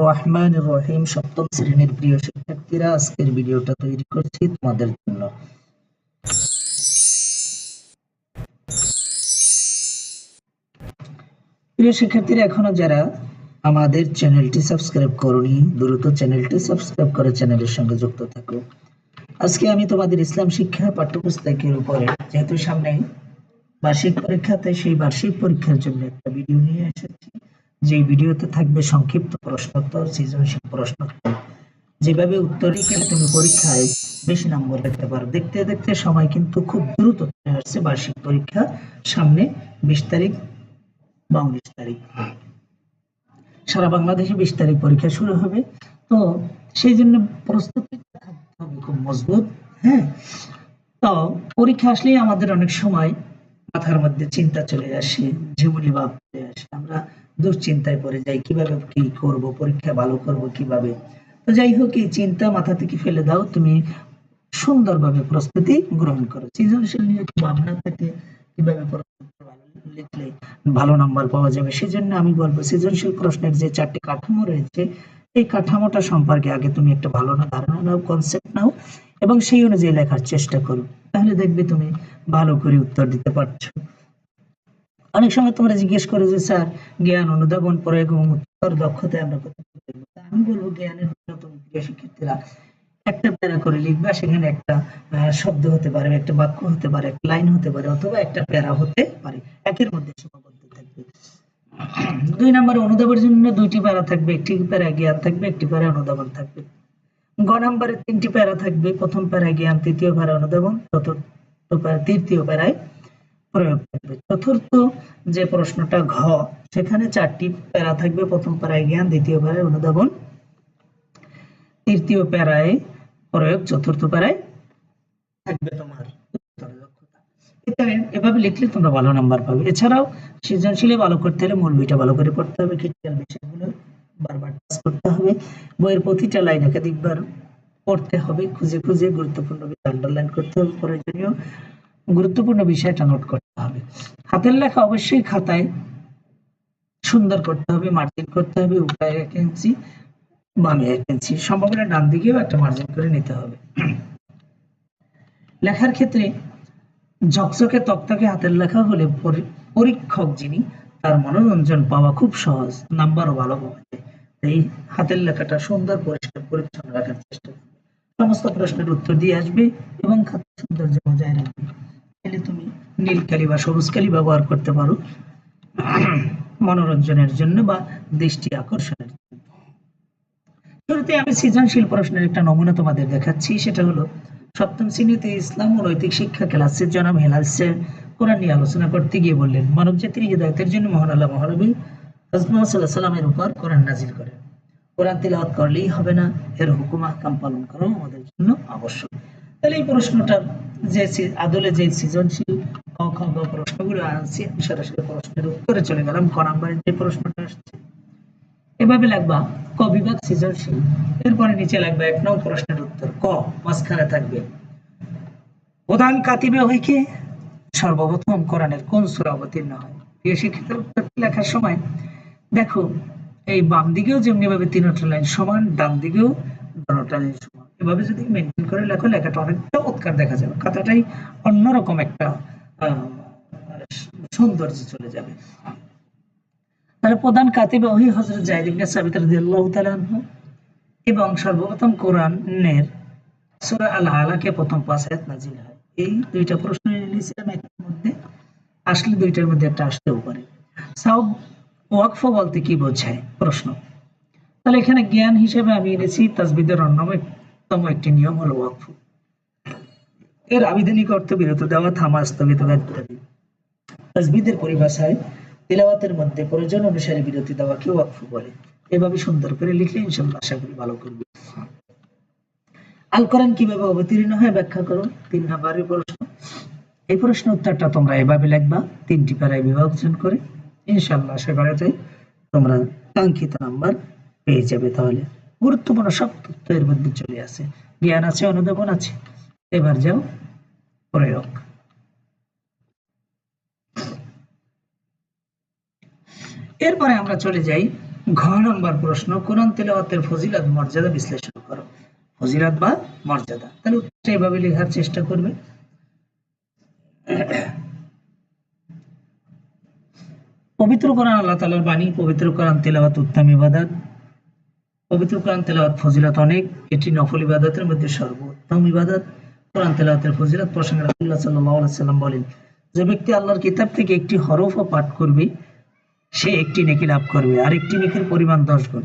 রহমান রহিম। সপ্তম শ্রেণির প্রিয় শিক্ষার্থীরা ভিডিওটা তৈরি প্রিয় শিক্ষার্থীরা, এখনও যারা আমাদের চ্যানেলটি সাবস্ক্রাইব করনি, দ্রুত চ্যানেলটি সাবস্ক্রাইব করে চ্যানেলের সঙ্গে যুক্ত থাকো। আজকে আমি তোমাদের ইসলাম শিক্ষা পাঠ্যপুস্তকের উপরে, যেহেতু সামনে বার্ষিক পরীক্ষা, তাই সেই বার্ষিক পরীক্ষার জন্য একটা ভিডিও নিয়ে এসেছি। যে ভিডিওতে থাকবে সংক্ষিপ্ত প্রশ্নোত্তর, সৃজনশীল প্রশ্নোত্তর। যেভাবে উত্তর লিখে তুমি পরীক্ষায় বেশি নম্বর পেতে পারো। দেখতে দেখতে সময় কিন্তু খুব দ্রুত চলে আসছে। বার্ষিক পরীক্ষা সামনে বিশ তারিখ বা উনিশ তারিখ। সারা বাংলাদেশে বিশ তারিখ পরীক্ষা শুরু হবে। তো সেই জন্য প্রস্তুতি খুব মজবুত হ্যাঁ? তো পরীক্ষা আসলেই আমাদের অনেক সময় মাথার মধ্যে চিন্তা চলে আসে, ঝিমুনি ভাব চলে আসে। আমরা দুশ্চিন্তায় পড়ে যাই, কীভাবে কি করব, পরীক্ষা ভালো করব কীভাবে? তো যাই হোক, এই চিন্তা মাথা থেকে ফেলে দাও, তুমি সুন্দরভাবে প্রস্তুতি গ্রহণ করো। সৃজনশীল নিয়ে একটু ভাবনা থাকে কীভাবে লিখলে ভালো নাম্বার পাওয়া যাবে, সেজন্য আমি বলব, সৃজনশীল প্রশ্নের যে চারটি কাঠামো রয়েছে, এই কাঠামোটা সম্পর্কে আগে তুমি একটা ভালো না ধারণা নাও কনসেপ্ট নাও, এবং সেই অনুযায়ী লেখার চেষ্টা করো। তাহলে দেখবে তুমি ভালো করে উত্তর দিতে পারছ। অনেক সময় তোমরা জিজ্ঞেস করো যে, স্যার, জ্ঞান অনুধাবন প্রয়োগ এবং উত্তর দক্ষতায় আমরা করব আমি বলব, জ্ঞানের ন্যূনতম প্রিয় শিক্ষার্থীরা, একটা প্যারা করে লিখবা, সেখানে একটা শব্দ হতে পারে, একটা বাক্য হতে পারে, একটা লাইন হতে পারে, অথবা একটা প্যারা হতে পারে। একের মধ্যে সীমাবদ্ধ থাকবে। দুই নম্বরে অনুধাবনের জন্য দুইটি প্যারা থাকবে, একটি প্যারা জ্ঞান থাকবে, একটি প্যারা অনুধাবন থাকবে। গ নম্বরে তিনটি প্যারা থাকবে, প্রথম প্যারা জ্ঞান, তৃতীয় প্যারা অনুধাবন, চতুর্থ প্যারা তৃতীয় প্যারায় প্রয়োগ থাকবে চতুর্থ যে প্রশ্নটা ঘ, সেখানে চারটি প্যারা থাকবে। প্রথম প্যারায় জ্ঞান, দ্বিতীয় প্যারায় অনুধাবন, তৃতীয় প্যারায় প্রয়োগ, চতুর্থ প্যারায় থাকবে তোমার এভাবে লিখলে তোমরা ভালো নাম্বার পাবে। এছাড়াও সৃজনশীলে ভালো করতে হলে মূল বইটা ভালো করে পড়তে হবে। ক্রিটিক্যাল বিষয়গুলো বারবার টাচ করতে হবে। বইয়ের প্রতিটা লাইন একাধিকবার পড়তে হবে। খুঁজে খুঁজে গুরুত্বপূর্ণ আন্ডারলাইন করতে হবে। প্রয়োজনীয় গুরুত্বপূর্ণ বিষয়টা নোট করতে হবে। হাতের লেখা অবশ্যই খাতায় সুন্দর করতে হবে মার্জিন করতে হবে, উপরে এক ইঞ্চি বামে এক ইঞ্চি সম্ভব ডান দিকেও একটা মার্জিন করে নিতে হবে। লেখার ক্ষেত্রে ঝকঝকে তক্তাকে হাতের লেখা হলে পরীক্ষক যিনি, তার মনোরঞ্জন পাওয়া খুব সহজ নাম্বারও ভালো পাওয়া যায় তাই হাতের লেখাটা সুন্দর, পরিষ্কার, পরিচ্ছন্ন রাখার চেষ্টা করবে। সমস্ত প্রশ্নের উত্তর দিয়ে আসবে এবং খাতার সৌন্দর্য বজায় রাখবে। তাহলে তুমি নীল কালি বা সবুজ কালি ব্যবহার করতে পারো। মনোরঞ্জনের জন্য বা দৃষ্টি আকর্ষণের জন্য। শুরুতে আমি সৃজনশীল প্রশ্নের একটা নমুনা তোমাদের দেখাচ্ছি, সেটা হলো, সপ্তম শ্রেণীতে ইসলাম ও নৈতিক শিক্ষা ক্লাসের জনাব হেলালসের কোরআন নিয়ে আলোচনা করতে গিয়ে বললেন মানব জাতির হৃদায়তের জন্য মহান আল্লাহ মহানবী সাল্লাহ সাল্লামের উপর কোরআন নাজিল করেন। কোরআন তিলাওয়াত করলেই হবে না, এর হুকুম আহকাম পালন করা আমাদের জন্য আবশ্যক। তাহলে এই প্রশ্নটা যে আদলে যে সৃজনশীল প্রশ্নগুলো আনছি, আমি সরাসরি প্রশ্নের উত্তরে চলে গেলাম, ক নম্বরের যে প্রশ্নটা আসছে। এভাবে লাগবা, ক বিভাগ সৃজনশীল, এরপরে নিচে এক প্রশ্নের উত্তর, ক মাঝখানে থাকবে। প্রধান কাতিবে হইকে সর্বপ্রথম কোরআনের কোন সূরা অবতীর্ণ হয়? প্রিয় শিক্ষিত লেখার সময় দেখো, এই বাম দিকেও যেমনি ভাবে তিনটা লাইন সমান, ডান দিকেও এভাবে যদি মেনটেন করে লেখো লেখাটা অনেকটা উৎকার দেখা যাবে। অন্যরকম একটা সৌন্দর্য চলে যাবে। তাহলে প্রধান কাতিবে ওহি হজরত সাবিত এবং সর্বপ্রথম কোরআনের সূরা আল আলাকে প্রথম পাঁচ নাজিল হয়। এই দুইটা প্রশ্ন নিয়েছিলাম একটার মধ্যে আসলে দুইটার মধ্যে একটা আসতেও পারে। সাউব ওয়াকফ বলতে কি বোঝায় প্রশ্ন? তাহলে এখানে জ্ঞান হিসেবে আমি এনেছি তাজবিদের অন্যতম একটি নিয়ম হলো ওয়াকফ। এর আবিধানিক অর্থ বিরত দেওয়া, থামা, স্থগিত ইত্যাদি। তাজবিদের পরিভাষায় তিলাওয়াতের মধ্যে প্রয়োজন অনুসারে বিরতি দেওয়াকে ওয়াকফ বলে। এভাবে সুন্দর করে লিখলে ইনশাল্লাহ আশা করি ভালো করবে। আল কোরআন কীভাবে অবতীর্ণ হয় ব্যাখ্যা করো তিন নম্বরের প্রশ্ন। এই প্রশ্ন উত্তরটা তোমরা এভাবে লিখবা, তিনটি প্যারায় বিভাজন করে। ইনশাল্লাহ আশা করা যায় তোমরা কাঙ্ক্ষিত নাম্বার পেয়ে যাবে তাহলে। গুরুত্বপূর্ণ সব তথ্য এর মধ্যে চলে আসে। জ্ঞান আছে, অনুধাবন আছে। এবার যাও, প্রয়োগ। এরপরে আমরা চলে যাই ঘ নম্বর প্রশ্ন, কোরআন তেলাওয়াতের ফজিলত, মর্যাদা বিশ্লেষণ করো। ফজিলাত বা মর্যাদা। তাহলে উত্তরটা এভাবে লেখার চেষ্টা করবে। পবিত্র কোরআন, আল্লাহ তালার বাণী, পবিত্র কোরআন তেলাওয়াত উত্তম ইবাদত। পবিত্র কোরআন তেলাওয়াত ফজিলত অনেক। এটি নফল ইবাদতের মধ্যে সর্বোত্তম ইবাদত। কোরআন তেলাওয়াতের ফজিলত প্রসঙ্গে রাসূলুল্লাহ সাল্লাল্লাহু আলাইহি সাল্লাম বলেন, যে ব্যক্তি আল্লাহর কিতাব থেকে একটি হরফও পাঠ করবে, সে একটি নেকি লাভ করবে, আর একটি নেকির পরিমাণ দশ গুণ।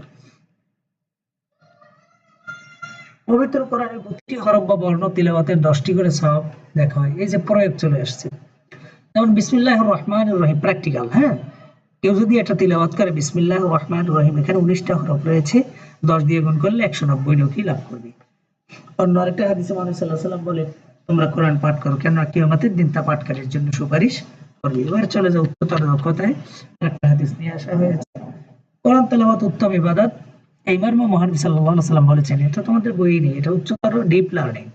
পবিত্র কোরআনের প্রতিটি হরফ বা বর্ণ তিলাওয়াতের দশটি করে সব দেখা হয়। এই যে প্রয়োগ চলে আসছে। যেমন বিসমিল্লাহ রহমান রহিম প্র্যাকটিক্যাল হ্যাঁ? কেউ যদি এটা তিলাওয়াত করে বিসমিল্লাহ রহমান রহিম এখানে উনিশটা হরফ রয়েছে। দশ দিয়ে গুণ করলে একশো নব্বই নেকি লাভ করবে। অন্য আরেকটা হাদিসে মানুষ সাল্লাহ সাল্লাম বলে, তোমরা কোরআন পাঠ করো কেন কিয়ামতের দিন তা পাঠকারীর জন্য সুপারিশ করবে। এবার চলে যাও উচ্চতর দক্ষতায়। একটা হাদিস নিয়ে আসা হয়েছে। কোরআন তেলাওয়াত উত্তম ইবাদত। এই মর্ম মহানবী আলাইহি সাল্লাম বলেছেন, এটা তোমাদের বই নেই, এটা উচ্চতর ডিপ লার্নিং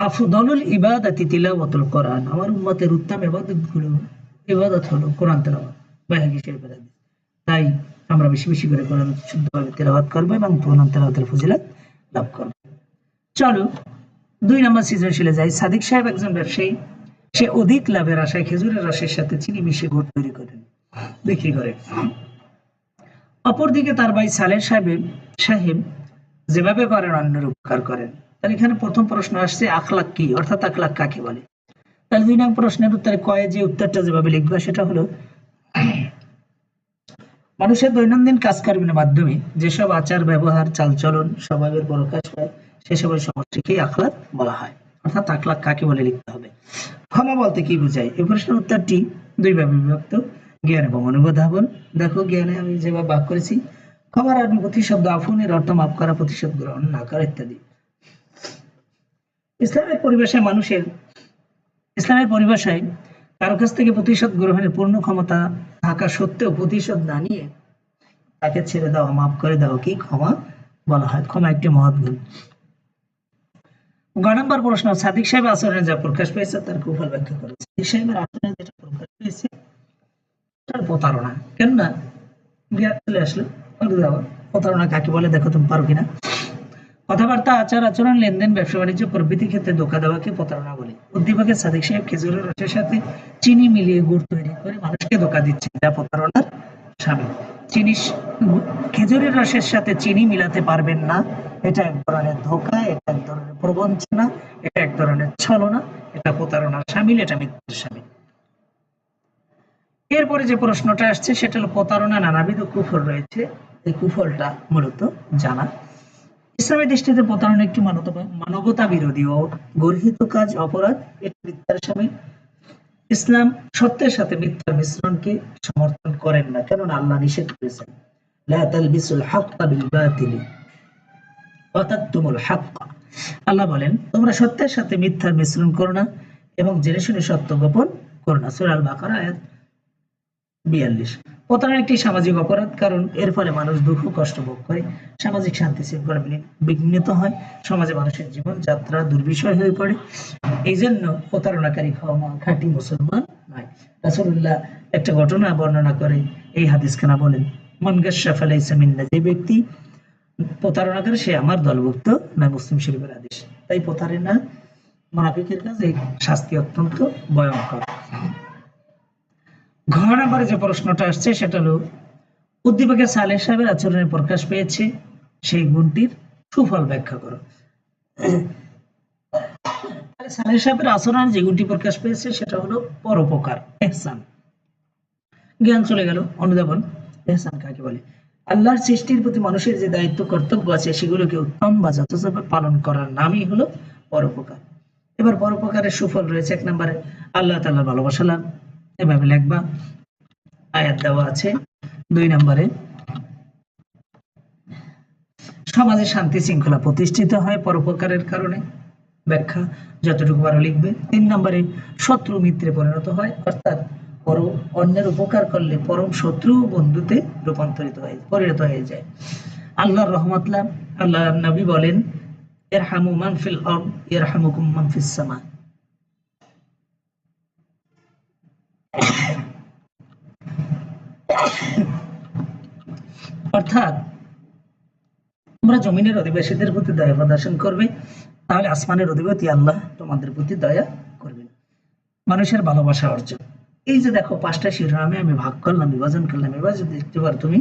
আফদলুল ইবাদাতি তিলাওয়াতুল কোরআন। আমার উম্মতের উত্তম ইবাদতগুলো ইবাদত হলো কোরআন বাইহাকি শরীফের তাই আমরা বেশি বেশি করে কোরআন শুদ্ধভাবে তেলাওয়াত করব এবং কোরআন তেলাওয়াতের ফজিলত লাভ করব। চলো, দুই নম্বর সৃজনশীলে যাই। সাদিক সাহেব একজন ব্যবসায়ী। সে অধিক লাভের আশায় খেজুরের রসের সাথে চিনি মিশিয়ে গুড় তৈরি করেন বিক্রি করে অপরদিকে তার ভাই সালেহ সাহেব সাহেব যেভাবে পারেন অন্যের উপকার করেন। তাহলে এখানে প্রথম প্রশ্ন আসছে, আখলাক কি? অর্থাৎ আখলাক কাকে বলে? তাহলে দুই নম্বর প্রশ্নের উত্তরে কয়ে যে উত্তরটা যেভাবে লিখবে, সেটা হলো মানুষের দৈনন্দিন কাজকর্মের মাধ্যমে যেসব আচার, ব্যবহার, চালচলন, স্বভাবের প্রকাশ পায় সেসবের সমষ্টিকেই আখলাক বলা হয়। অর্থাৎ আখলাক কাকে বলে লিখতে হবে? ক্ষমা বলতে কি বোঝায়? এই প্রশ্নের উত্তরটি দুইভাবে বিভক্ত। জ্ঞান এবং অনুবোধাবন। দেখো, জ্ঞানে আমি যেভাবে বাক করেছি, ক্ষমার আর প্রতিশব্দ আফুনের অর্থ মাফ করা, প্রতিশোধ গ্রহণ না করা ইত্যাদি। ইসলামের পরিবেশে মানুষের, ইসলামের পরিভাষায় কারও কাছ থেকে প্রতিশোধ গ্রহণের পূর্ণ ক্ষমতা থাকা সত্ত্বেও প্রতিশোধ না নিয়ে তাকে ছেড়ে দেওয়া মাফ করে দেওয়া কি ক্ষমা বলা হয়? ক্ষমা একটি মহৎ গুণ। গ নম্বর প্রশ্ন, সাদিক সাহেব আচরণে যা প্রকাশ পেয়েছে তার কুফল ব্যাখ্যা করে সাদিক সাহেবের আচরণে যেটা প্রকাশ পেয়েছে তার প্রতারণা। কেন না জ্ঞান চলে আসলো প্রতারণা কাকে বলে দেখো তুমি পারো কিনা। কথাবার্তা, আচার আচরণ, লেনদেন, ব্যবসা বাণিজ্য, প্রভৃতি ক্ষেত্রে ধোকা দেওয়াকে প্রতারণা বলে উদ্দীপকের সাদিক সাহেব খেজুরের রসের সাথে চিনি মিলিয়ে গুড় তৈরি করে মানুষকে ধোকা দিচ্ছে যা প্রতারণার সামিল। চিনি খেজুরের রসের সাথে চিনি মিলাতে পারবেন না। এটা এক ধরনের ধোকা, এটা এক ধরনের প্রবঞ্চনা, এটা এক ধরনের ছলনা, এটা প্রতারণার সামিল, এটা মিথ্যার সামিল। এরপরে যে প্রশ্নটা আসছে, সেটা হলো প্রতারণা নানাবিধ কুফল রয়েছে। এই কুফলটা মূলত জানা। ইসলামের দৃষ্টিতে প্রতারণা একটি মানবতা বিরোধী ও গর্হিত কাজ, অপরাধ। এটি মিথ্যার সামিল ইসলাম সত্যের সাথে মিথ্যার মিশ্রণকে সমর্থন করেন না, কেননা আল্লাহ নিষেধ করেছেন। আল্লাহ বলেন, তোমরা সত্যের সাথে মিথ্যার মিশ্রণ করো না এবং জেনে শুনে সত্য গোপন করো না। সূরা আল বাকারা আয়াত বিয়াল্লিশ। প্রতারণা একটি সামাজিক অপরাধ, কারণ এর ফলে মানুষ দুঃখ, কষ্ট ভোগ করে। সামাজিক শান্তি শৃঙ্খলা বিঘ্নিত হয়। সমাজে মানুষের জীবন যাত্রা দুর্বিষয় হয়ে পড়ে। এই জন্য প্রতারণাকারী ক্ষমা খাঁটি মুসলমান নয়। রাসুল্লাহ একটা ঘটনা বর্ণনা করে, এই হাদিস খানা বলেন ফালাইসা মিন্না যে ব্যক্তি প্রতারণা করে সে আমার দলভুক্ত নয়, মুসলিম শরীফের আদেশ। তাই প্রতারণা মানাফিকের কাছে শাস্তি অত্যন্ত ভয়ঙ্কর। ঘ নম্বরে যে প্রশ্নটা আসছে, সেটা হলো, উদ্দীপকের সালেহ সাহেবের আচরণে প্রকাশ পেয়েছে, সেই গুণটির সুফল ব্যাখ্যা করো। সালেহ সাহেবের আচরণে যে গুণটি প্রকাশ পেয়েছে, সেটা হলো পরোপকার, এহসান। জ্ঞান চলে গেল, অনুধাবন, এহসান কাকে বলে? আল্লাহর সৃষ্টির প্রতি মানুষের যে দায়িত্ব, কর্তব্য আছে, সেগুলোকে উত্তম বা যথাযথ পালন করার নামই হলো পরোপকার। এবার পরোপকারের সুফল রয়েছে এক নম্বরে, আল্লাহ তাল্লাহ ভালোবাসা লাভ। এভাবে লিখবা। আয়াত দেওয়া আছে দুই নম্বরে। সমাজে শান্তি শৃঙ্খলা প্রতিষ্ঠিত হয় পরোপকারের কারণে। ব্যাখ্যা, যতটুকু পারো লিখবে। তিন নম্বরে, শত্রু মিত্রে পরিণত হয়, অর্থাৎ পর অন্যের উপকার করলে পরম শত্রু বন্ধুতে রূপান্তরিত হয়ে, পরিণত হয়ে যায়। আল্লাহর রহমতলাম আল্লাহ নবী বলেন এর হামু মানফিল অব এর হামুকুম মানফিস সামা। অর্থাৎ তোমরা জমিনের অধিবাসীদের প্রতি দয়া প্রদর্শন করবে, তাহলে আসমানের অধিপতি আল্লাহ তোমাদের প্রতি দয়া করবেন। মানুষের ভালোবাসা অর্জন। এই যে দেখো, পাঁচটা শিরোনামে আমি ভাগ করলাম, বিভাজন করলাম। এবার যদি দেখতে পারো তুমি,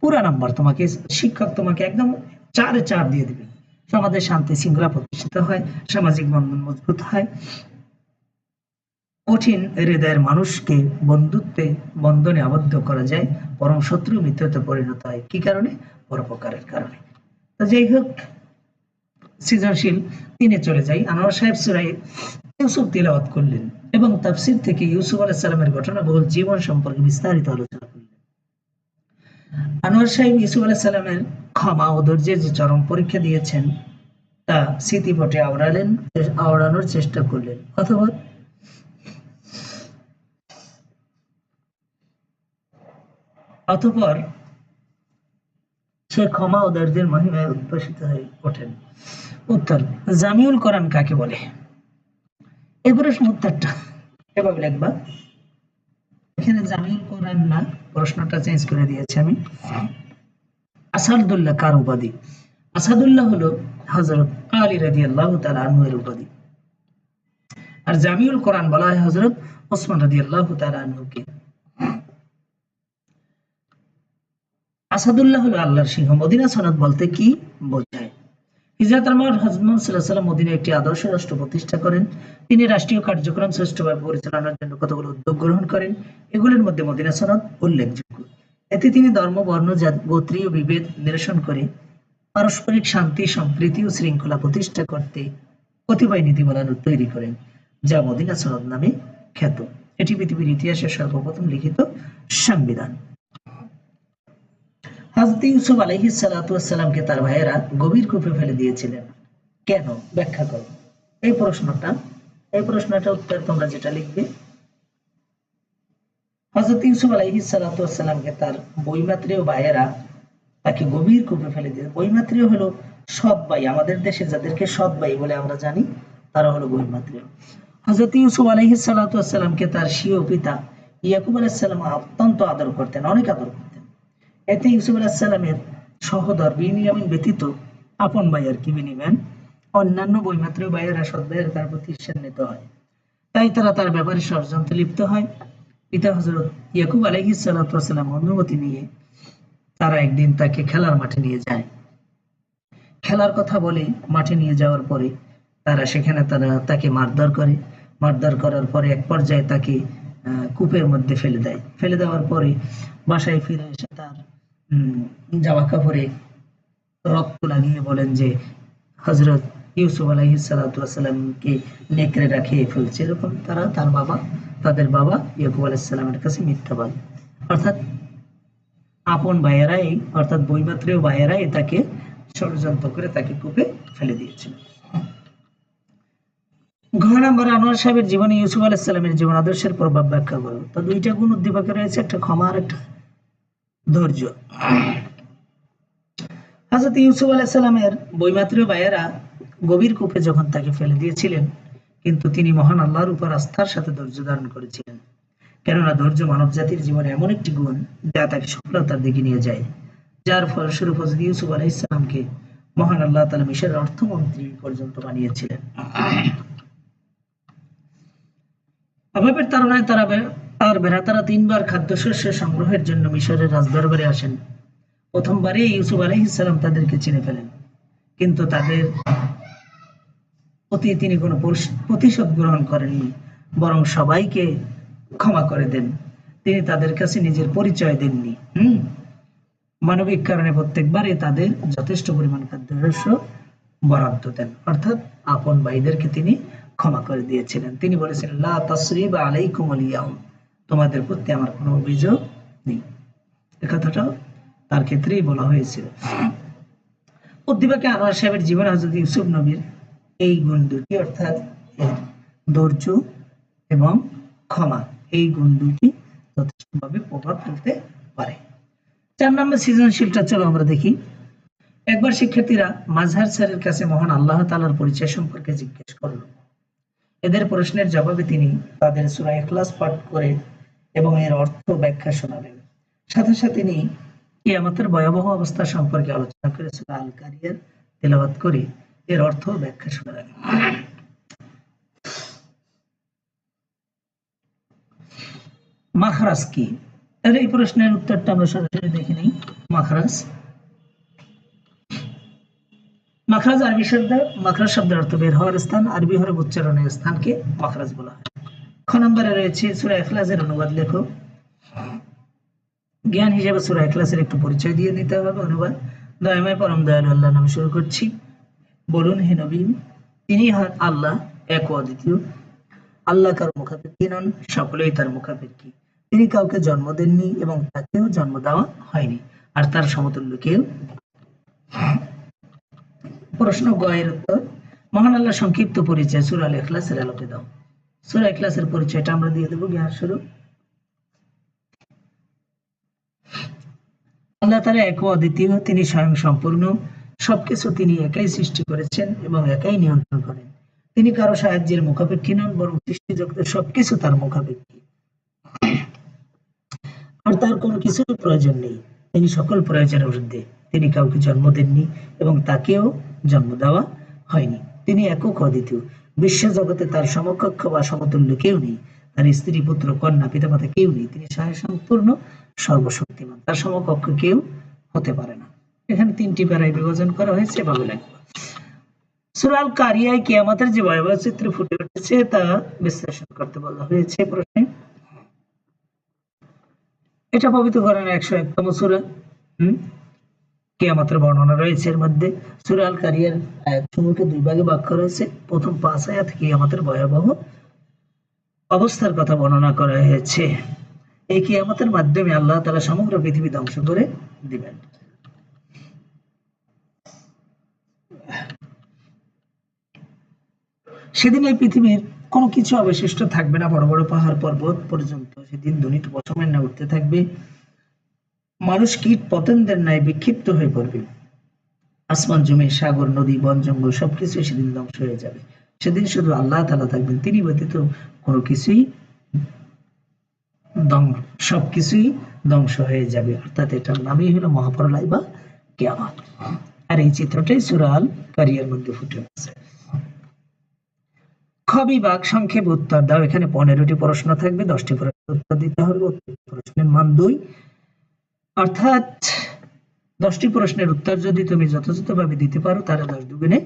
পুরা নাম্বার তোমাকে, শিক্ষক তোমাকে একদম চারে চার দিয়ে দিবে। সমাজে শান্তি শৃঙ্খলা প্রতিষ্ঠিত হয়, সামাজিক বন্ধন মজবুত হয়। কঠিন হৃদয়ের মানুষকে বন্ধুত্বে, বন্ধনে আবদ্ধ করা যায়, পরম শত্রু মিত্রতে পরিণত হয়। কি কারণে? পরোপকারের কারণে। তো যাই হোক, সৃজনশীল তিনে চলে যাই। আনোয়ার সাহেব সুরাই ইউসুফ তিলাওয়াত করলেন এবং তাফসির থেকে ইউসুফ আলাহ সালামের ঘটনাবহুল জীবন সম্পর্কে বিস্তারিত আলোচনা করলেন। আনোয়ার সাহেব ইউসুফ আলাহ সালামের ক্ষমা ও ধৈর্যের যে চরম পরীক্ষা দিয়েছেন, তা স্মৃতিপটে আওড়ালেন, আওড়ানোর চেষ্টা করলেন। অথবা অতঃপর সে ক্ষমা ও দর্দের মহিমায় উদ্ভাসিত হয়ে ওঠেন। উত্তর, জামিউল কোরআন কাকে বলে? এই প্রশ্ন উত্তরটা এভাবে লিখবা। এখানে জামিউল কোরআন না, প্রশ্নটা চেঞ্জ করে দিয়েছি আমি। আসাদুল্লাহ কার উপাধি? আসাদুল্লাহ হলো হজরত আলী রাজি আল্লাহ তালা আনহুয়ের উপাধি। আর জামিউল কোরআন বলা হয় হজরত ওসমান রাজি আল্লাহ তালা আনহুকে। আসাদুল্লাহ হলো আল্লাহর সিংহ। মদিনা সনদ বলতে কি বোঝায়? সাল্লাম মদিনা একটি আদর্শ রাষ্ট্র প্রতিষ্ঠা করেন। তিনি রাষ্ট্রীয় কার্যক্রম সুষ্ঠুভাবে পরিচালনার জন্য কতগুলো উদ্যোগ গ্রহণ করেন, এগুলোর মধ্যে মদিনা সনদ উল্লেখযোগ্য। এতে তিনি ধর্ম, বর্ণ গোত্রীয় বিভেদ নিরসন করে পারস্পরিক শান্তি, সম্প্রীতি ও শৃঙ্খলা প্রতিষ্ঠা করতে কতিপয় নীতিমালা তৈরি করেন, যা মদিনা সনদ নামে খ্যাত। এটি পৃথিবীর ইতিহাসে সর্বপ্রথম লিখিত সংবিধান। ইউসুফ আলহিস সালাতামকে তার ভাইয়েরা গভীর কূপে ফেলে দিয়েছিলেন। কেন? ব্যাখ্যা করো। এই প্রশ্নটা এই প্রশ্নটা উত্তর তোমরা যেটা লিখবে। হজরত ইউসুফ আলহিস সালাতামকে তার বইমাত্রীয় ভাইয়েরা তাকে গভীর কূপে ফেলে দিয়ে বইমাত্রীয় হলো সৎ ভাই। আমাদের দেশে যাদেরকে সৎ ভাই বলে আমরা জানি, তারা হলো বইমাত্রীয় হজরত ইউসুফ আলহিস সালাতামকে তার স্বীয় পিতা ইয়াকুব আলাইসাল্লাম অত্যন্ত আদর করতেন, অনেক আদর করতেন। এতে ইউসুফ আলাহিসাল্লামের সহদর বিনিয়ামিন ব্যতীত আপন ভাই আর কি বিনিবেন অন্যান্য বইমাত্র ভাইয়েরা ভাইয়ের তার প্রতি ঈর্ষান্বিত হয়। তাই তারা তার ব্যাপারে ষড়যন্ত্রে লিপ্ত হয়। পিতা হজরত ইয়াকুব আলহি সাল্লাম অনুমতি নিয়ে তারা একদিন তাকে খেলার মাঠে নিয়ে যায়। খেলার কথা বলে মাঠে নিয়ে যাওয়ার পরে তারা সেখানে তারা তাকে মারধর করে। মারধর করার পরে এক পর্যায়ে তাকে কূপের মধ্যে ফেলে দেয়। ফেলে দেওয়ার পরে বাসায় ফিরে এসে তার জামা কাপড়ে রক্ত লাগিয়ে বলেন যে হজরত ইউসুফ আলাহি সালাতামকে নেকড়ে রাখিয়ে ফেলছে। এরকম তারা, তার বাবা, তাদের বাবা ইয়াকুব আলাইসাল্লামের কাছে মিথ্যা বলে। অর্থাৎ আপন ভাইয়েরাই, অর্থাৎ বৈমাত্রীয় ভাইয়েরাই তাকে ষড়যন্ত্র করে তাকে কূপে ফেলে দিয়েছিল। ঘ নম্বর, আনোয়ার সাহেবের জীবনে ইউসুফ আলাইসাল্লামের জীবন আদর্শের প্রভাব ব্যাখ্যা করো। তো দুইটা গুণ উদ্দীপকে রয়েছে, একটা ক্ষমা আর একটা ধৈর্য। হাজরত ইউসুফ আলাইসাল্লামের বইমাত্রীয় ভাইয়েরা গভীর কূপে যখন তাকে ফেলে দিয়েছিলেন, কিন্তু তিনি মহান আল্লাহর উপর আস্থার সাথে ধৈর্য ধারণ করেছিলেন। কেননা ধৈর্য মানব জাতির জীবনে এমন একটি গুণ যা তাকে সফলতার দিকে নিয়ে যায়, যার ফলস্বরূপ হজরত ইউসুফ আলাহ ইসলামকে মহান আল্লাহ তালা মিশরের অর্থমন্ত্রী পর্যন্ত বানিয়েছিলেন। অভাবের তারা তার ভেড়াতারা তিনবার খাদ্যশস্য সংগ্রহের জন্য মিশরের রাজদরবারে আসেন। প্রথমবারে ইউসুফ আলহ ইসলাম তাদেরকে চিনে ফেলেন। কিন্তু তাদের প্রতি তিনি কোনো প্রতিশোধ গ্রহণ করেননি, বরং সবাইকে ক্ষমা করে দেন। তিনি তাদের কাছে নিজের পরিচয় দেননি, হম? মানবিক কারণে প্রত্যেকবারে তাদের যথেষ্ট পরিমাণ খাদ্যশস্য বরাদ্দ দেন। অর্থাৎ আপন ভাইদেরকে তিনি ক্ষমা করে দিয়েছিলেন। তিনি বলেছেন, লা তাসরিব আলাইকুম আলিয়াউম তোমাদের প্রতি আমার কোনো অভিযোগ নেই। এ কথাটা তার ক্ষেত্রেই বলা হয়েছিল। উদ্দীপকে আনোয়ার সাহেবের জীবন হজরত ইউসুফ নবীর এই গুণ দুটি, অর্থাৎ ধৈর্য এবং ক্ষমা, এই গুণ দুটি যথেষ্টভাবে প্রভাব ফেলতে পারে। চার নম্বর সৃজনশীলটা চলো আমরা দেখি। একবার শিক্ষার্থীরা মাঝহার স্যারের কাছে মহান আল্লাহ তালার পরিচয় সম্পর্কে জিজ্ঞেস করল। এদের প্রশ্নের জবাবে তিনি তাদের সুরা এখলাস পাঠ করে এবং এর অর্থ ব্যাখ্যা শোনালেন সাথে সাথে তিনি কিয়ামতের ভয়াবহ অবস্থা সম্পর্কে আলোচনা করে সূরা আল কারিয়ার তেলাওয়াত করে এর অর্থ ব্যাখ্যা শোনা লাগে মাখরাজ কি? এই প্রশ্নের উত্তরটা আমরা সরাসরি দেখে নিই। মাখরাজ? মাখরাজ আরবি শব্দ মাখরাজ শব্দের অর্থ বের হওয়ার স্থান, আরবি হরফ উচ্চারণের স্থানকে মাখরাজ বলা হয়। খ নম্বরে রয়েছে সূরা ইখলাসের অনুবাদ, লেখো। জ্ঞান হিসেবে সূরা ইখলাসের একটু পরিচয় দিয়ে নিতে হবে, অনুবাদ। দয়াময় পরম দয়ালু আল্লাহ নামে শুরু করছি। বলুন, হে নবী, তিনি হন আল্লাহ, এক অদ্বিতীয়। আল্লাহ কার মুখাপেক্ষী নন, সকলেই তার মুখাপেক্ষী। তিনি কাউকে জন্ম দেননি এবং তাকেও জন্ম দেওয়া হয়নি। আর তার সমতুল্য কেউ প্রশ্ন গয়ের উত্তর। মহান আল্লাহ সংক্ষিপ্ত পরিচয় সুরাল এখলাসের আলোকে দাও। সুরা এখলাসের পরিচয়টা আমরা দিয়ে দেবো, জ্ঞান শুরু। আল্লাহ তারা এক অদ্বিতীয়, তিনি স্বয়ং সম্পূর্ণ, সবকিছু তিনি একাই সৃষ্টি করেছেন এবং একাই নিয়ন্ত্রণ করেন। তিনি কারও সাহায্যের মুখাপেক্ষী নন, বরং সৃষ্টি জগতের সবকিছু তার মুখাপেক্ষী। আর তার কোনো কিছুর প্রয়োজন নেই। তিনি সকল প্রয়োজনের ঊর্ধ্বে। তিনি কাউকে জন্ম দেননি এবং তাকেও জন্ম দেওয়া হয়নি। তিনি একক অদ্বিতীয়। বিশ্ব জগতে তার সমকক্ষ বা সমতুল্য কেউ নেই। তার স্ত্রী, পুত্র, কন্যা, পিতামাতা কেউ নেই। তিনি সম্পূর্ণ সর্বশক্তিমান। তার সমকক্ষ কেউ হতে পারে না। এখানে তিনটি প্যারায় বিভাজন করা হয়েছে এভাবে লাগবে সুরাল কারিয়ায় কিয়ামতের যে ভয়াবহ চিত্র ফুটে উঠেছে তা বিশ্লেষণ করতে বলা হয়েছে প্রশ্নে। এটা পবিত্র করেন একশো একতম সুরা। হম? কিয়ামতের বর্ণনা রয়েছে। এর মধ্যে সুরা আল কারিয়ার আয়াত সমূহকে দুই ভাগে বাক্য রয়েছে প্রথম পাঁচ আয়াত কিয়ামতের ভয়াবহ অবস্থার কথা বর্ণনা করা হয়েছে। এই কিয়ামতের মাধ্যমে আল্লাহ তালা সমগ্র পৃথিবী ধ্বংস করে দিবেন। সেদিন এই পৃথিবীর কোনো কিছু অবশিষ্ট থাকবে না। বড় বড় পাহাড় পর্বত পর্যন্ত সেদিন ধ্বনিত পশমের না উঠতে থাকবে। মানুষ কীট পতঙ্গের ন্যায় বিক্ষিপ্ত হয়ে পড়বে? আসমান, জমি, সাগর, নদী, বন, জঙ্গল, সবকিছু সেদিন ধ্বংস হয়ে যাবে। সেদিন শুধু আল্লাহ তালা থাকবেন, তিনি ব্যতীত কোনো কিছুই সবকিছুই ধ্বংস হয়ে যাবে। অর্থাৎ এটার নামই হলো মহাপরলয় বা কেয়ামত। আর এই চিত্রটাই সুরাল কারিয়ার মধ্যে ফুটে উঠছে। খ বিভাগ, সংক্ষেপ উত্তর দাও। এখানে পনেরোটি প্রশ্ন থাকবে, দশটি প্রশ্নের উত্তর দিতে হবে, প্রশ্নের মান দুই। অর্থাৎ দশটি প্রশ্নের উত্তর যদি তুমি যথাযথভাবে দিতে পারো, তাহলে দশ দুগুণে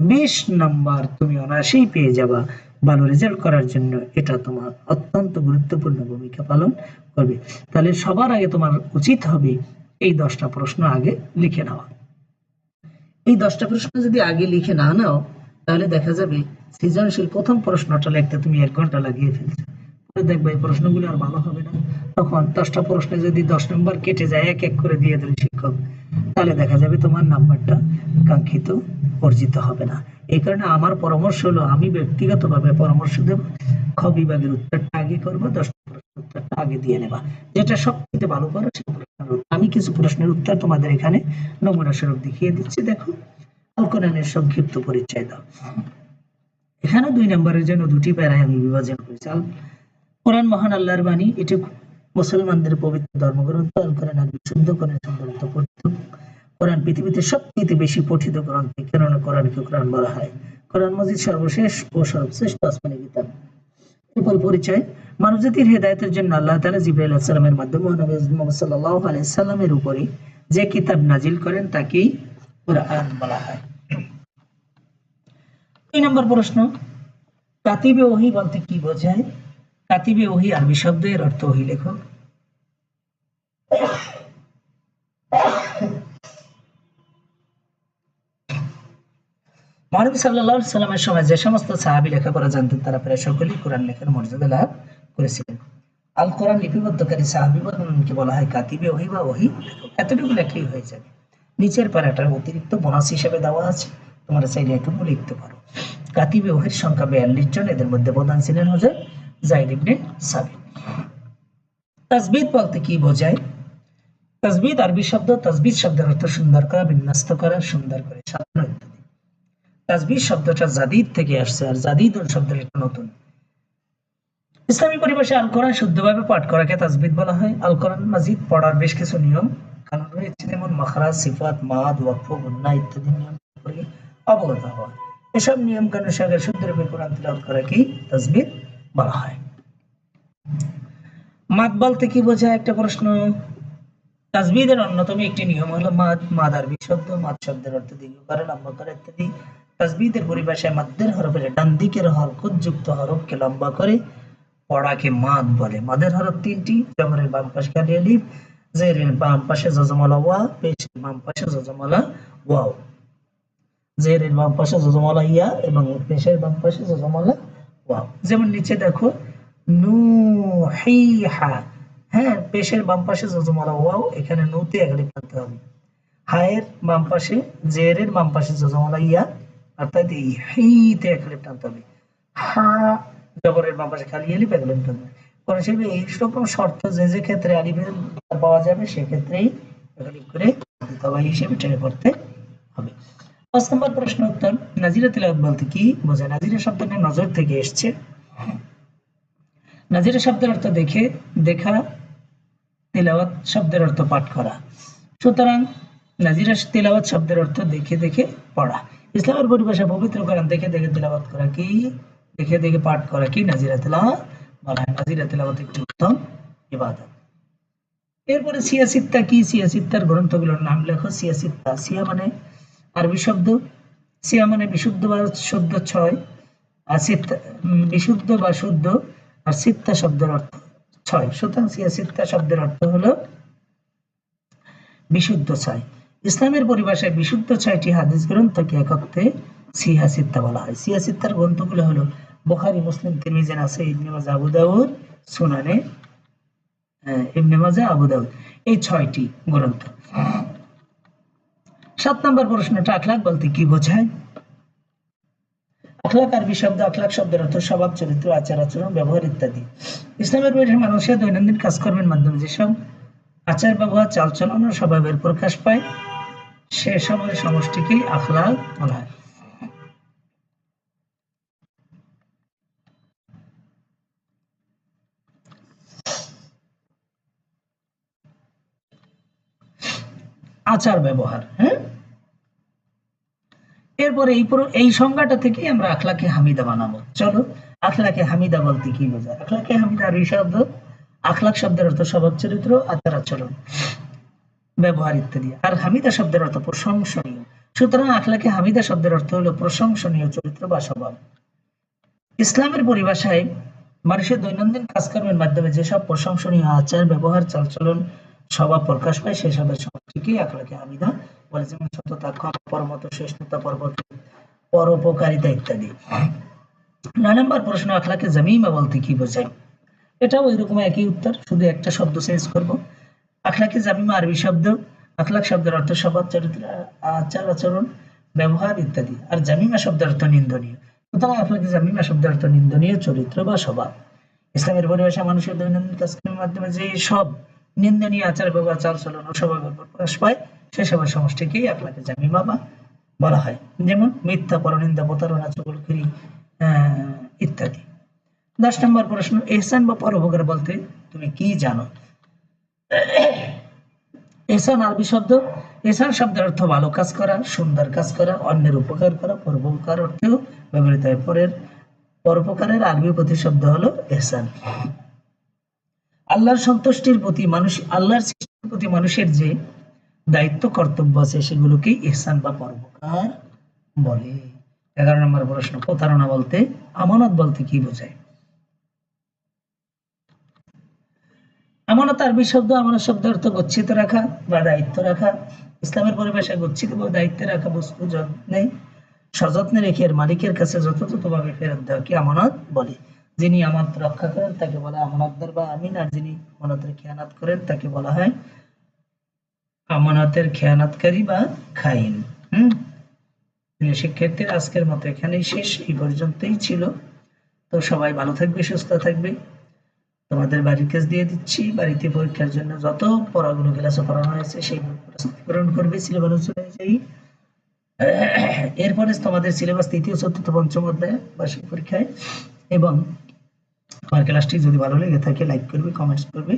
বিশ নাম্বার তুমি অনায়াসেই পেয়ে যাবা। ভালো রেজাল্ট করার জন্য এটা তোমার অত্যন্ত গুরুত্বপূর্ণ ভূমিকা পালন করবে। তাহলে সবার আগে তোমার উচিত হবে এই দশটা প্রশ্ন আগে লিখে নেওয়া। এই দশটা প্রশ্ন যদি আগে লিখে না নাও, তাহলে দেখা যাবে সৃজনশীল প্রথম প্রশ্নটা লিখতে তুমি এক ঘণ্টা লাগিয়ে ফেলছো। দেখবে এই প্রশ্নগুলো আর ভালো হবে না। তখন দশটা প্রশ্নে যদি দশ নম্বর কেটে যায়, এক এক করে দিয়ে দিল শিক্ষক, তাহলে দেখা যাবে তোমার নাম্বারটা কাঙ্ক্ষিত অর্জিত হবে না। এই কারণে আমার পরামর্শ হলো, আমি ব্যক্তিগতভাবে পরামর্শ দেব, খ বিভাগের উত্তরটা আগে করব দশটা প্রশ্নের উত্তরটা আগে দিয়ে নেবা। যেটা সবথেকে ভালো করো সে প্রশ্নের আমি কিছু প্রশ্নের উত্তর তোমাদের এখানে নমুনা স্বরূপ দেখিয়ে দিচ্ছি, দেখো। সংক্ষিপ্ত পরিচয় দাও। এখানে দুই নম্বরের জন্য দুটি প্যারায় আমি বিভাজন করেছি। কোরআন মহান আল্লাহর বাণী, এটি মুসলমানদের পবিত্র ধর্মগ্রন্থ, আল কোরআন আর বিশুদ্ধ কোরআন সম্পর্কিত পঠিত কোরআন পৃথিবীতে সবচেয়ে বেশি পঠিত গ্রন্থ কেননা কোরআনকে কোরআন বলা হয়। কোরআন মজিদ সর্বশেষ ও সর্বশ্রেষ্ঠ আসমানি কিতাব। এরপর পরিচয়, মানবজাতির হেদায়তের জন্য আল্লাহ তালা জিব্রাইল আসসালামের মাধ্যমে মোহাম্মদ সাল্লাহ আলাইসাল্লামের উপরে যে কিতাব নাজিল করেন তাকেই কোরআন বলা হয়। দুই নম্বর প্রশ্ন কাতিবে ওহি বলতে কি বোঝায়? কাতিবে ওহি আরবি শব্দ এর অর্থ ওহি লেখক। মহানবী সাল্লাহ সাল্লামের সময় যে সমস্ত সাহাবি লেখাপড়া জানতেন, তারা প্রায় সকলেই কোরআন লেখার মর্যাদা লাভ করেছিলেন। আল কোরআন লিপিবদ্ধকারী সাহাবি বর্ণনকে বলা হয় কাতিবে ওহি বা ওহি। এতটুকু লেখলেই হয়ে যাবে নিচের প্যারাটার অতিরিক্ত বোনাস হিসেবে দেওয়া আছে। তোমরা চাইলে এটুকু লিখতে পারো। কাতিবে ওহির সংখ্যা বিয়াল্লিশ জন, এদের মধ্যে প্রধান ছিলেন হজর জাইদ ইবনে সাবিত। তাসবিদ বলতে কি বোঝায়? আরবি শব্দ শব্দের অর্থ সুন্দর করা, বিন্যস্ত করা, সুন্দর করে সাজানো ইত্যাদি। শব্দটা জাদিদ থেকে আসছে আর শব্দের একটা নতুন। ইসলামী পরিবেশে আল কোরআন শুদ্ধভাবে পাঠ করাকে তাসবিদ বলা হয়। আল কোরআন মাজিদ পড়ার বেশ কিছু নিয়ম কানুন রয়েছে, যেমন মাখরাজ, সিফাত, মাদ, ওয়াকফ ইত্যাদি নিয়ম অবগত হওয়া। এসব নিয়ম কানুন সাগর শুদ্ধরূপে কোরআন তিলাওয়াত করাকেই তাসবিহ বলা হয়। মাদ বলতে কি বোঝায় একটা প্রশ্ন? তাজবিদের অন্যতম একটি নিয়ম হলো মাদ মাদ আরবি শব্দ মাদ শব্দের অর্থ দীর্ঘকার লম্বা করে ইত্যাদি। তাজবিদের পরিভাষায় মাদ্দের হরফের ডান দিকের হরকত যুক্ত হরফকে লম্বা করে পড়াকে মাদ বলে। মাদের হরফ তিনটি, জবরের বাম পাশে খালি আলিফ, জেরের বাম পাশে জজমালা ওয়া, পেশের বাম পাশে জজমালা ওয়াও। জেরের বাম পাশে জজমালা ইয়া এবং পেশের বাম পাশে জজমালা যেমন নিচে দেখো, নুহিহা। হ্যাঁ পেশের বাম পাশে জজমালা ওয়াও, এখানে নুতে এখানে টানতে হবে। হায়ের বাম পাশে, জেরের বাম পাশে জজমালা ইয়া, অর্থাৎ এই হবে। হা, জবরের বাম পাশে খালি আলিফ এখানে টানতে হবে। কোন এই রকম শর্ত যে যে ক্ষেত্রে আলিফের পাওয়া যাবে, সেক্ষেত্রেই এখানে করে হিসেবে টেনে পড়তে হবে। পাঁচ নম্বর প্রশ্ন উত্তর, নাজিরা তিলাওয়াত বলতে কি বোঝায়? নাজিরা শব্দটি নজর থেকে এসছে। নাজিরা শব্দের অর্থ দেখে, দেখা, তিলাওয়াত শব্দের অর্থ পাঠ করা। সুতরাং নাজিরা তিলাওয়াত শব্দের অর্থ দেখে দেখে পড়া। ইসলামের পরিভাষা পবিত্র কোরআন দেখে দেখে তিলাওয়াত করা কি? দেখে দেখে পাঠ করা কি? নাজিরা তিলাওয়াত বলা হয়। নাজিরা তিলাওয়াত একটি উত্তম ইবাদত। এরপরে সিয়াসিত্তা কি? সিয়াসিত্তার গ্রন্থগুলোর নাম লেখো। সিয়াসিত্তা সিয়া মানে আরবি শব্দ, সিয়া মানে বিশুদ্ধ বা শুদ্ধ ছয়, আর বিশুদ্ধ বা শুদ্ধ, আর সিত্তা শব্দের অর্থ ছয়। সুতরাং সিয়া সিত্তা শব্দের অর্থ হলো বিশুদ্ধ ছয়। ইসলামের পরিভাষায় বিশুদ্ধ ছয়টি হাদিস গ্রন্থকে একত্রে সিহা সিত্তা বলা হয়। সিয়া সিত্তার গ্রন্থগুলো হলো বোখারি, মুসলিম, তিরমিজি, নাসাই, ইবনে মাজাহ আবু দাউদ, সুনানে ইবনে মাজাহ আবু দাউদ। এই ছয়টি গ্রন্থ। সাত নম্বর প্রশ্নটা আখলাক বলতে কি বোঝায়? আখলাক আরবি শব্দ, আখলাক শব্দের অর্থ স্বভাব, চরিত্র, আচার, আচরণ, ব্যবহার ইত্যাদি। ইসলামের বইয়ে মানুষের দৈনন্দিন কাজকর্মের মাধ্যমে যেসব আচার, ব্যবহার চালচলন ও স্বভাবের প্রকাশ পায়, সে সময়ের সমষ্টিকেই আখলাক বলা হয়। আচার ব্যবহার হ্যাঁ? এরপরে এই এই সংজ্ঞাটা থেকে আমরা আখলাকে হামিদা বানাবো। চলো, আখলাকে হামিদা বলতে কি বোঝায়? আখলাকে হামিদা আর এই শব্দ, আখলাক শব্দের অর্থ স্বভাব চরিত্র আচার আচরণ, ব্যবহার ইত্যাদি। আর হামিদা শব্দের অর্থ প্রশংসনীয়। সুতরাং আখলাকে হামিদা শব্দের অর্থ হলো প্রশংসনীয় চরিত্র বা স্বভাব। ইসলামের পরিভাষায় মানুষের দৈনন্দিন কাজকর্মের মাধ্যমে যেসব প্রশংসনীয় আচার, ব্যবহার, চালচলন স্বভাব প্রকাশ পায়, সেই সেসবের সমষ্টিকে আখলাকে হামিদা বলে, যেমন সততা ক্ষমা পরমত শ্রেষ্ঠতা পর্বত পরোপকারিতা ইত্যাদি। নয় নম্বর প্রশ্ন, আখলাকে জামিমা বলতে কি বোঝায়? এটাও এরকম একই উত্তর, শুধু একটা শব্দ চেঞ্জ করব। আখলাকে জামিমা আরবি শব্দ, আখলাক শব্দের অর্থ স্বভাব, চরিত্র, আচার, আচরণ, ব্যবহার ইত্যাদি। আর জামিমা শব্দের অর্থ নিন্দনীয়। সুতরাং আখলাকে জামিমা শব্দের অর্থ নিন্দনীয়, চরিত্র বা স্বভাব। ইসলামের পরিভাষা মানুষের দৈনন্দিন কাজকর্মের মাধ্যমে যে সব নিন্দনীয় আচার ব্যবহার চালচলন ও স্বভাবের উপর প্রকাশ পায়। সেসবের সমষ্টিকেই আখলাকে জামিমা বা বলা হয়। যেমন মিথ্যা, পরনিন্দা, প্রতারণা চগলখড়ি আহ, ইত্যাদি। দশ নম্বর প্রশ্ন, এহসান বা পরোপকার বলতে তুমি কি জানো? এহসান আরবি শব্দ। এহসান শব্দের অর্থ ভালো কাজ করা, সুন্দর কাজ করা, অন্যের উপকার করা, পরোপকার অর্থেও ব্যবহৃত হয়। পরের, পরোপকারের আরবি প্রতিশব্দ হলো এহসান। আল্লাহর সন্তুষ্টির প্রতি মানুষ, আল্লাহর সৃষ্টির প্রতি মানুষের যে দায়িত্ব, কর্তব্য আছে, সেগুলোকেই ইহসান বা পরোপকার বলে। এগারো নম্বর প্রশ্ন, প্রতারণা বলতে, আমানত বলতে কি বোঝায়? আমানত আরবি শব্দ, আমানত শব্দ অর্থ গচ্ছিত রাখা বা দায়িত্ব রাখা। ইসলামের পরিবেশে গচ্ছিত বা দায়িত্বে রাখা বস্তু যত্নে, সযত্নে রেখে এর মালিকের কাছে যথাযথভাবে ফেরত দেওয়া দেওয়াকে আমানত বলে? যিনি আমানত রক্ষা করেন, তাকে বলা হয় আমানতদার বা আমিন। আর যিনি আমানতের খেয়ানাত করেন, তাকে বলা হয় আমানতের খেয়ানাতকারী বা খাইন। হুম? প্রিয় শিক্ষার্থীর, আজকের মতো এখানেই শেষ। এই পর্যন্তই ছিল। তো সবাই ভালো থাকবে, সুস্থ থাকবে। তোমাদের বাড়ির কাজ দিয়ে দিচ্ছি। বাড়িতে পরীক্ষার জন্য যত পড়াগুলো, ক্লাসে পড়ানো হয়েছে সেগুলো পূরণ করবে সিলেবাস অনুযায়ী। এরপরে তোমাদের সিলেবাস তৃতীয়, চতুর্থ, পঞ্চম অধ্যায় বার্ষিক পরীক্ষায়। এবং আমার ক্লাসটি যদি ভালো লেগে থাকে লাইক করবে কমেন্টস করবে।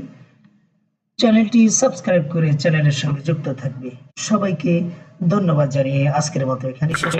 চ্যানেলটি সাবস্ক্রাইব করে চ্যানেলের সঙ্গে যুক্ত থাকবে। সবাইকে ধন্যবাদ জানিয়ে আজকের মতো এখানে শেষ